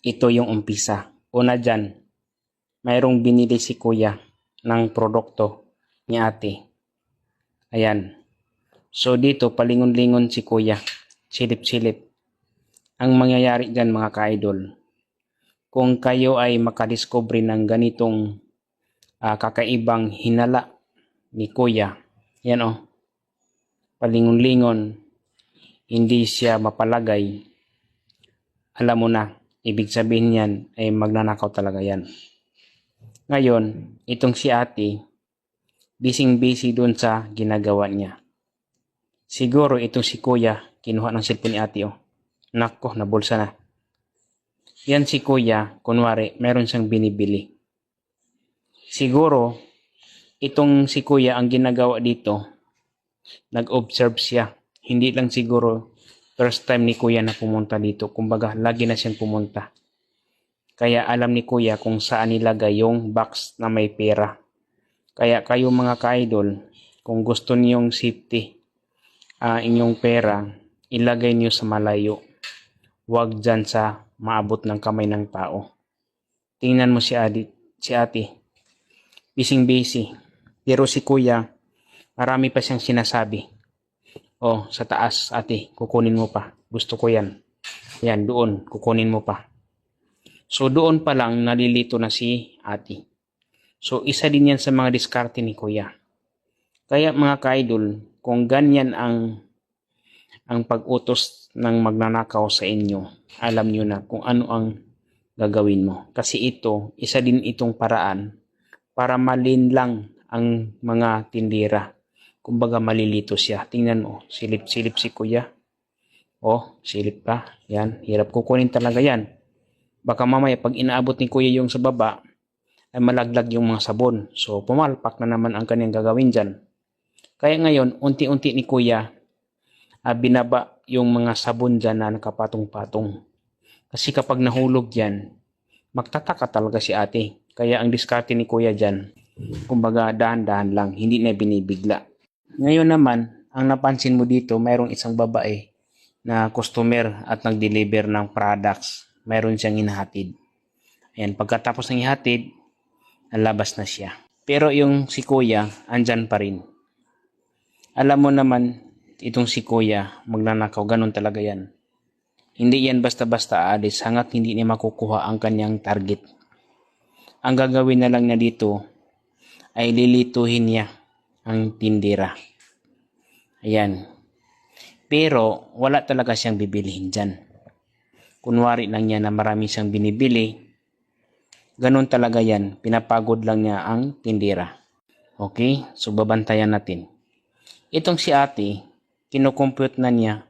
ito yung umpisa. Una dyan, mayroong binili si kuya ng produkto ni ate. Ayan. So dito, palingon-lingon si kuya. Silip-silip. Ang mangyayari dyan mga ka-idol, kung kayo ay makadiscover ng ganitong ah, kakaibang hinala ni kuya, yan o, palingon-lingon, hindi siya mapalagay, alam mo na, ibig sabihin yan ay magnanakaw talaga yan. Ngayon, itong si ate, busy-busy dun sa ginagawa niya. Siguro itong si kuya, kinuha ng cellphone ni ate oh. Nako, nabulsa na. Yan si kuya, kunwari, meron siyang binibili. Siguro, itong si kuya ang ginagawa dito, nag-observe siya. Hindi lang siguro first time ni kuya na pumunta dito. Kumbaga, lagi na siyang pumunta. Kaya alam ni kuya kung saan nilagay yung box na may pera. Kaya kayo mga ka-idol, kung gusto niyong safety, ah, inyong pera, ilagay niyo sa malayo. Huwag dyan sa maabot ng kamay ng tao. Tingnan mo si, adi, si ate. Bising-busy. Pero si kuya, marami pa siyang sinasabi. Oh, sa taas, ate, kukunin mo pa. Gusto ko yan. Yan, doon, kukunin mo pa. So, doon pa lang nalilito na si ate. So, isa din yan sa mga diskarte ni kuya. Kaya mga ka-idol, kung ganyan ang ang pag-utos ng magnanakaw sa inyo, alam nyo na kung ano ang gagawin mo. Kasi ito, isa din itong paraan para malinlang ang mga tindira. Kumbaga malilito siya. Tingnan mo, silip-silip si kuya. Oh, silip pa. Yan, hirap kukunin talaga yan. Baka mamaya pag inaabot ni kuya yung sa baba, ay malaglag yung mga sabon. So, pumalpak na naman ang kanyang gagawin dyan. Kaya ngayon, unti-unti ni kuya, ah, binaba yung mga sabon dyan na nakapatong-patong. Kasi kapag nahulog yan, magtataka talaga si ate. Kaya ang diskarte ni kuya dyan, kumbaga dahan-dahan lang, hindi na binibigla. Ngayon naman, ang napansin mo dito, mayroong isang babae na customer at nag-deliver ng products. Mayroon siyang inahatid. Ayan, pagkatapos ng ihatid, nalabas na siya. Pero yung si kuya, andyan pa rin. Alam mo naman, itong si kuya, magnanakaw, ganun talaga yan. Hindi yan basta-basta aalis hanggat hindi niya makukuha ang kanyang target. Ang gagawin na lang niya dito ay lilituhin niya ang tindira. Ayan. Pero wala talaga siyang bibilihin dyan. Kunwari lang niya na marami siyang binibili, ganun talaga yan. Pinapagod lang niya ang tindira. Okay? So babantayan natin. Itong si ate, kinukompute na niya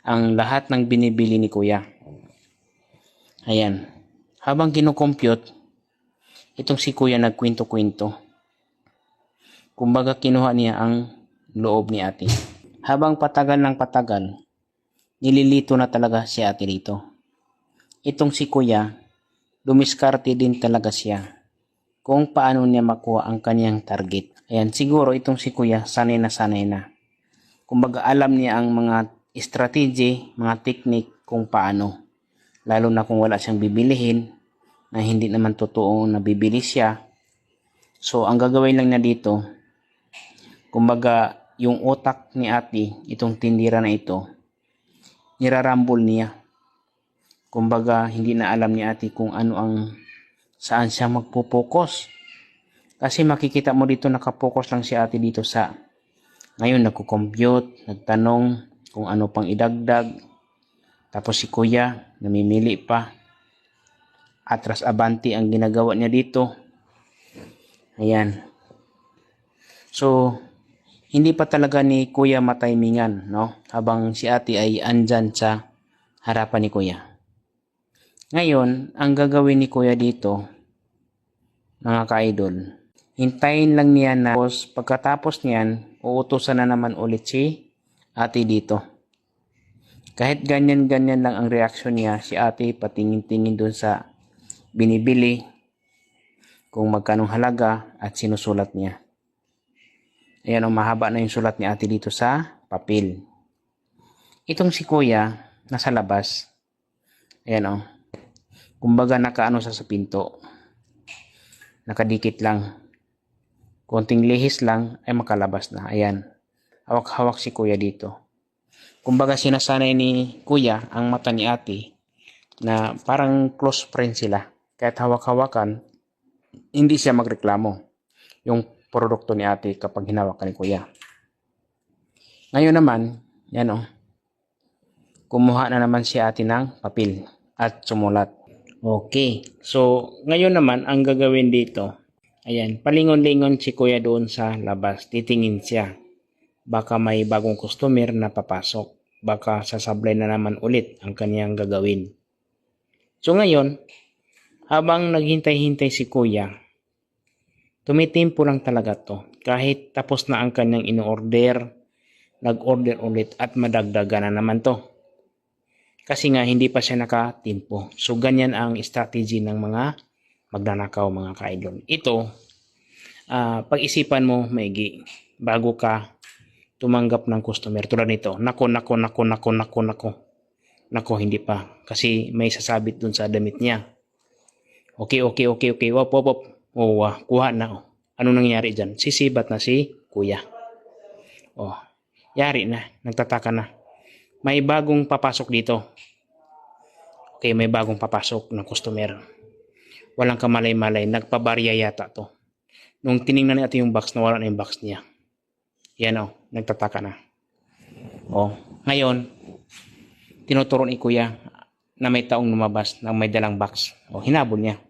ang lahat ng binibili ni kuya. Ayan. Habang kinukompute, itong si kuya nagkwento-kwento. Kumbaga kinuha niya ang loob ni ate. Habang patagal ng patagal, nililito na talaga si ate dito. Itong si kuya, dumiskarte din talaga siya kung paano niya makuha ang kanyang target. Ayan, siguro itong si kuya, sanay na sanay na. Kumbaga alam niya ang mga strategy, mga technique kung paano. Lalo na kung wala siyang bibilihin, na hindi naman totoo na bibili siya. So, ang gagawin lang niya dito, kumbaga yung utak ni ate, itong tindira na ito, nirarambol niya. Kumbaga, hindi na alam ni ate kung ano ang saan siya magpo-focus. Kasi makikita mo dito nakapokus lang si ate dito sa ngayon nagko-compute, nagtanong kung ano pang idagdag. Tapos si kuya, namimili pa. Atras abanti ang ginagawa niya dito. Ayan. So, hindi pa talaga ni kuya mataymingan, no? Habang si ate ay andyan sa harapan ni kuya. Ngayon, ang gagawin ni kuya dito, mga ka-idol, hintayin lang niya na tapos pagkatapos niyan, uutusan na naman ulit si ate dito. Kahit ganyan-ganyan lang ang reaksyon niya, si ate patingin-tingin dun sa binibili, kung magkanong halaga at sinusulat niya. Ayan o, mahaba na yung sulat ni ate dito sa papel. Itong si kuya, nasa labas. Ayan o. Kumbaga nakaano sa sa pinto. Nakadikit lang. Konting lihis lang ay makalabas na. Ayan. Hawak-hawak si kuya dito. Kumbaga sinasanay ni kuya ang mata ni ate na parang close friend sila. Kahit hawak-hawakan, hindi siya magreklamo yung produkto ni ate kapag hinawakan ni kuya. Ngayon naman, yan o. Kumuha na naman si ate ng papel at sumulat. Okay. So, ngayon naman, ang gagawin dito, ayan, palingon-lingon si kuya doon sa labas. Titingin siya. Baka may bagong customer na papasok. Baka sasablay na naman ulit ang kanyang gagawin. So ngayon, habang naghintay-hintay si kuya, tumitimpo lang talaga to. Kahit tapos na ang kanyang ino-order, nag-order ulit at madagdagan na naman to. Kasi nga hindi pa siya nakatimpo. So ganyan ang strategy ng mga magnanakaw mga ka-idol. Ito, ah, pag-isipan mo maigi bago ka tumanggap ng customer. Tulad nito, nako, nako, nako, nako, nako, nako. Nako, hindi pa. Kasi may sasabit dun sa damit niya. Okay, okay, okay, okay. Wop, wop, wop. Oh, ah, kuha na. Oh. Ano nangyari dyan? Sisibat na si kuya. Oh, yari na. Nagtataka na. May bagong papasok dito. Okay, may bagong papasok na customer. Walang kamalay-malay. Nagpabarya yata to. Nung tiningnan natin yung box, nawala na yung box niya. Yan oh, nagtataka na. Oh, ngayon, tinuturo ni kuya na may taong lumabas na may dalang box. Oh, hinabol niya.